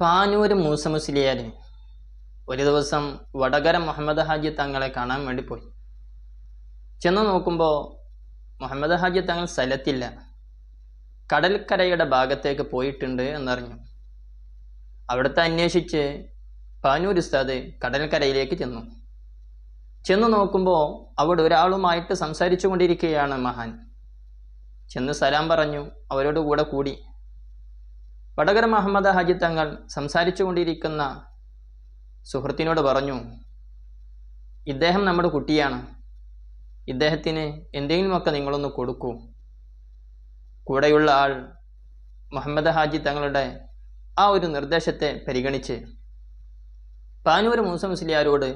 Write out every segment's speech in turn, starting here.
പാനൂര് മൂസ മുസ്ലിയാർ ഒരു ദിവസം വടകര മുഹമ്മദ് ഹാജി തങ്ങളെ കാണാൻ വേണ്ടി പോയി. ചെന്ന് നോക്കുമ്പോൾ മുഹമ്മദ് ഹാജി തങ്ങൾ സ്ഥലത്തില്ല. കടൽക്കരയുടെ ഭാഗത്തേക്ക് പോയിട്ടുണ്ട് എന്നറിഞ്ഞു. അവിടുത്തെ അന്വേഷിച്ച് പാനൂർ ഉസ്താദ് കടൽക്കരയിലേക്ക് ചെന്നു. ചെന്ന് നോക്കുമ്പോൾ അവിടെ ഒരാളുമായിട്ട് സംസാരിച്ചു കൊണ്ടിരിക്കുകയാണ് മഹാൻ. ചെന്ന് സലാം പറഞ്ഞു അവരോട് കൂടെ കൂടി. വടകര മുഹമ്മദ് ഹാജി തങ്ങൾ സംസാരിച്ചു കൊണ്ടിരിക്കുന്ന സുഹൃത്തിനോട് പറഞ്ഞു ഇദ്ദേഹം നമ്മുടെ കുട്ടിയാണ്. ഇദ്ദേഹത്തിന് എന്തെങ്കിലുമൊക്കെ നിങ്ങളൊന്ന് കൊടുക്കൂ. കൂടെയുള്ള ആൾ മുഹമ്മദ് ഹാജി തങ്ങളുടെ ആ ഒരു നിർദ്ദേശത്തെ പരിഗണിച്ച് പാനൂർ മൂസ മുസ്ലിയാരോട്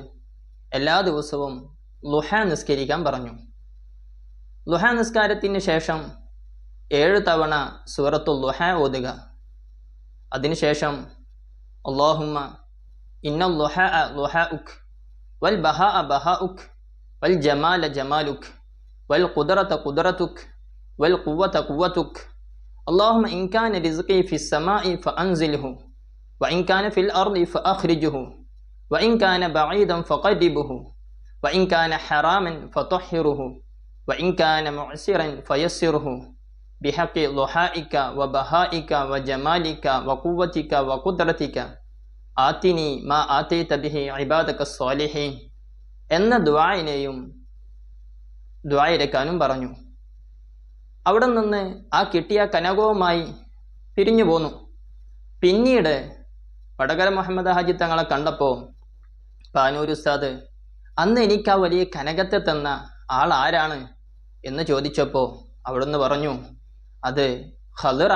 എല്ലാ ദിവസവും ലുഹ നിസ്കരിക്കാൻ പറഞ്ഞു. ലുഹ നിസ്കാരത്തിന് ശേഷം ഏഴ് തവണ സൂറത്തു ലുഹ ഓതുക. അതിനുശേഷം അള്ളാഹുമ്മ ഇന്ന ലുഹ ലുഹ ഉഖ് വൽ ബഹ ബഹ ഉഖ് വൽ ജമാല ജമാലുഖ് വൽ ഖുദറത്ത ഖുദറത്തുഖ് വൽ ഖുവത ഖുവതുഖ് اللهم إن كان رزقي في السماء فأنزله وإن كان في الأرض فأخرجه وإن كان بعيدا فقربه وإن كان حراما فطهره وإن كان معسرا فيسره ബിഹക്കി ലുഹായിക്ക വ ബഹായിക്ക വ ജമാലിക്ക വ കുവ്വത്തിക്ക വ കുദ്രത്തിക്ക ആത്തിനി മാ ആത്തേ തബിഹി ഇബാദക്ക സ്വാലിഹി എന്ന ദ്വായിനെയും ദ്വായിരക്കാനും പറഞ്ഞു. അവിടെ നിന്ന് ആ കിട്ടിയ കനകവുമായി പിരിഞ്ഞു പോന്നു. പിന്നീട് വടകര മുഹമ്മദ് ഹാജി തങ്ങളെ കണ്ടപ്പോൾ പാനൂർ ഉസ്താദ് അന്ന് എനിക്ക് ആ വലിയ കനകത്തെ തന്ന ആൾ ആരാണ്? എന്ന് ചോദിച്ചപ്പോൾ അവിടുന്ന് പറഞ്ഞു അത് ഖദർ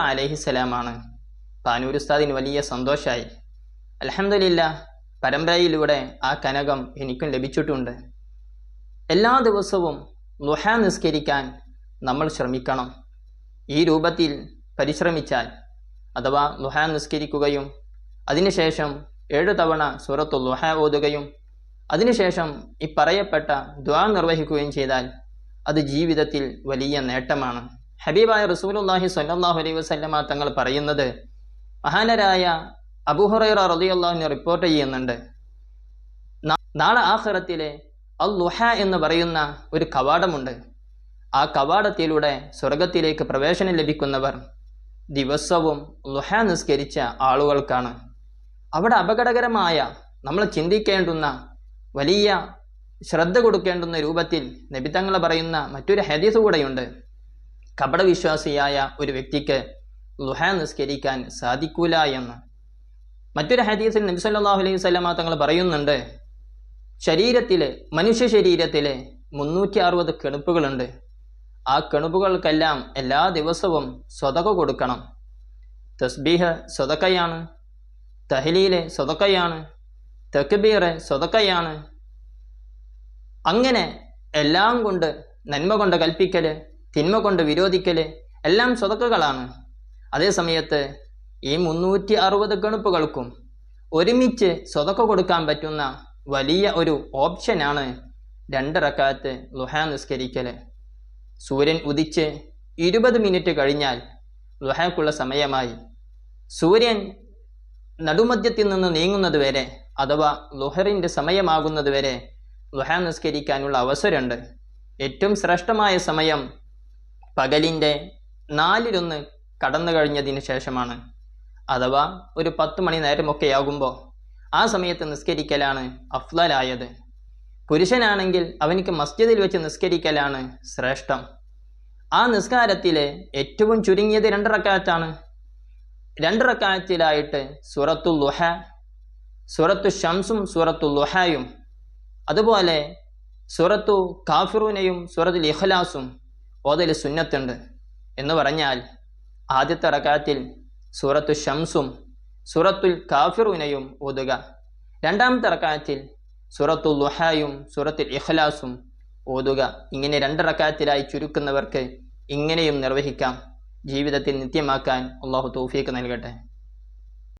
പാനൂർ ഉസ്താദിന് വലിയ സന്തോഷമായി അലഹമില്ല പരമ്പരയിലൂടെ ആ കനകം എനിക്കും ലഭിച്ചിട്ടുണ്ട്. എല്ലാ ദിവസവും ലുഹ നിസ്കരിക്കാൻ നമ്മൾ ശ്രമിക്കണം. ഈ രൂപത്തിൽ പരിശ്രമിച്ചാൽ അഥവാ ലുഹ നിസ്കരിക്കുകയും അതിനുശേഷം ഏഴു തവണ സൂറത്തു ലുഹ ഓതുകയും അതിനുശേഷം ഈ പറയപ്പെട്ട ദ്വാ നിർവഹിക്കുകയും ചെയ്താൽ അത് ജീവിതത്തിൽ വലിയ നേട്ടമാണ്. ഹബീബായ റസൂലുല്ലാഹി സ്വല്ലാഹു അലൈഹി വസല്ലമ തങ്ങൾ പറയുന്നത് മഹാനരായ അബൂഹുറൈറ റളിയല്ലാഹുവിനെ റിപ്പോർട്ട് ചെയ്യുന്നുണ്ട്. നാളെ ആഹ്റത്തിലെ അൽ ലുഹ എന്ന് പറയുന്ന ഒരു കവാടമുണ്ട്. ആ കവാടത്തിലൂടെ സ്വർഗത്തിലേക്ക് പ്രവേശനം ലഭിക്കുന്നവർ ദിവസവും ലുഹ നിസ്കരിച്ച ആളുകൾക്കാണ്. അവിടെ അപകടകരമായ നമ്മൾ ചിന്തിക്കേണ്ടുന്ന വലിയ ശ്രദ്ധ കൊടുക്കേണ്ടുന്ന രൂപത്തിൽ നബിതങ്ങൾ പറയുന്ന മറ്റൊരു ഹദീസ് കൂടെയുണ്ട്. കപടവിശ്വാസിയായ ഒരു വ്യക്തിക്ക് ലുഹ നിസ്കരിക്കാൻ സാധിക്കൂല എന്ന്. മറ്റൊരു ഹദീസിൽ നബി സല്ലല്ലാഹു അലൈഹി വസല്ലമ തങ്ങൾ പറയുന്നുണ്ട് ശരീരത്തിലെ മനുഷ്യ ശരീരത്തിലെ മുന്നൂറ്റി അറുപത് കെണുപ്പുകളുണ്ട്. ആ കെണുപ്പുകൾക്കെല്ലാം എല്ലാ ദിവസവും സ്വതക കൊടുക്കണം. തസ്ബീഹ് സ്വതക്കയാണ് തഹലീൽ സ്വതക്കയാണ് തക്ബീറ് സ്വതക്കയാണ്. അങ്ങനെ എല്ലാം കൊണ്ട് നന്മ കൊണ്ട് കൽപ്പിക്കൽ തിന്മ കൊണ്ട് വിരോധിക്കൽ എല്ലാം സ്വതക്കുകളാണ്. അതേ സമയത്ത് ഈ മുന്നൂറ്റി അറുപത് ഗണുപ്പുകൾക്കും ഒരുമിച്ച് സ്വതക്ക കൊടുക്കാൻ പറ്റുന്ന വലിയ ഒരു ഓപ്ഷനാണ് രണ്ട് റക്കാത്ത് ലുഹ നിസ്കരിക്കൽ. സൂര്യൻ ഉദിച്ച് ഇരുപത് മിനിറ്റ് കഴിഞ്ഞാൽ ലുഹയ്ക്കുള്ള സമയമായി. സൂര്യൻ നടുമധ്യത്തിൽ നിന്ന് നീങ്ങുന്നത് വരെ അഥവാ ലുഹറിന്റെ സമയമാകുന്നത് വരെ ലുഹ നിസ്കരിക്കാനുള്ള അവസരമുണ്ട്. ഏറ്റവും ശ്രേഷ്ഠമായ സമയം പകലിന്റെ നാലിലൊന്ന് കടന്നു കഴിഞ്ഞതിന് ശേഷമാണ്. അഥവാ ഒരു പത്ത് മണി നേരമൊക്കെ ആകുമ്പോൾ ആ സമയത്ത് നിസ്കരിക്കലാണ് അഫ്ലാലായത്. പുരുഷനാണെങ്കിൽ അവനിക്ക് മസ്ജിദിൽ വെച്ച് നിസ്കരിക്കലാണ് ശ്രേഷ്ഠം. ആ നിസ്കാരത്തിലെ ഏറ്റവും ചുരുങ്ങിയത് രണ്ട് രണ്ടിറക്കാറ്റിലായിട്ട് സുറത്തു സൂറത്തു ലുഹ സുറത്തു ഷംസും സുറത്തു ലുഹയും അതുപോലെ സുറത്തു കാഫിറൂനയും സൂറത്തുൽ ഇഖ്ലാസും ഓതൽ സുന്നത്തുണ്ട് എന്ന് പറഞ്ഞാൽ ആദ്യത്തെ റക്കാത്തിൽ സൂറത്തു ഷംസും സൂറത്തുൽ കാഫിറുനയും ഓതുക. രണ്ടാമത്തെ റക്കാത്തിൽ സൂറത്തുൽ ലുഹായും സൂറത്തുൽ ഇഖ്ലാസും ഓതുക. ഇങ്ങനെ രണ്ട് റക്കാത്തിലായി ചുരുക്കുന്നവർക്ക് ഇങ്ങനെയും നിർവഹിക്കാം. ജീവിതത്തിൽ നിത്യമാക്കാൻ അള്ളാഹു തൗഫീക്ക് നൽകട്ടെ.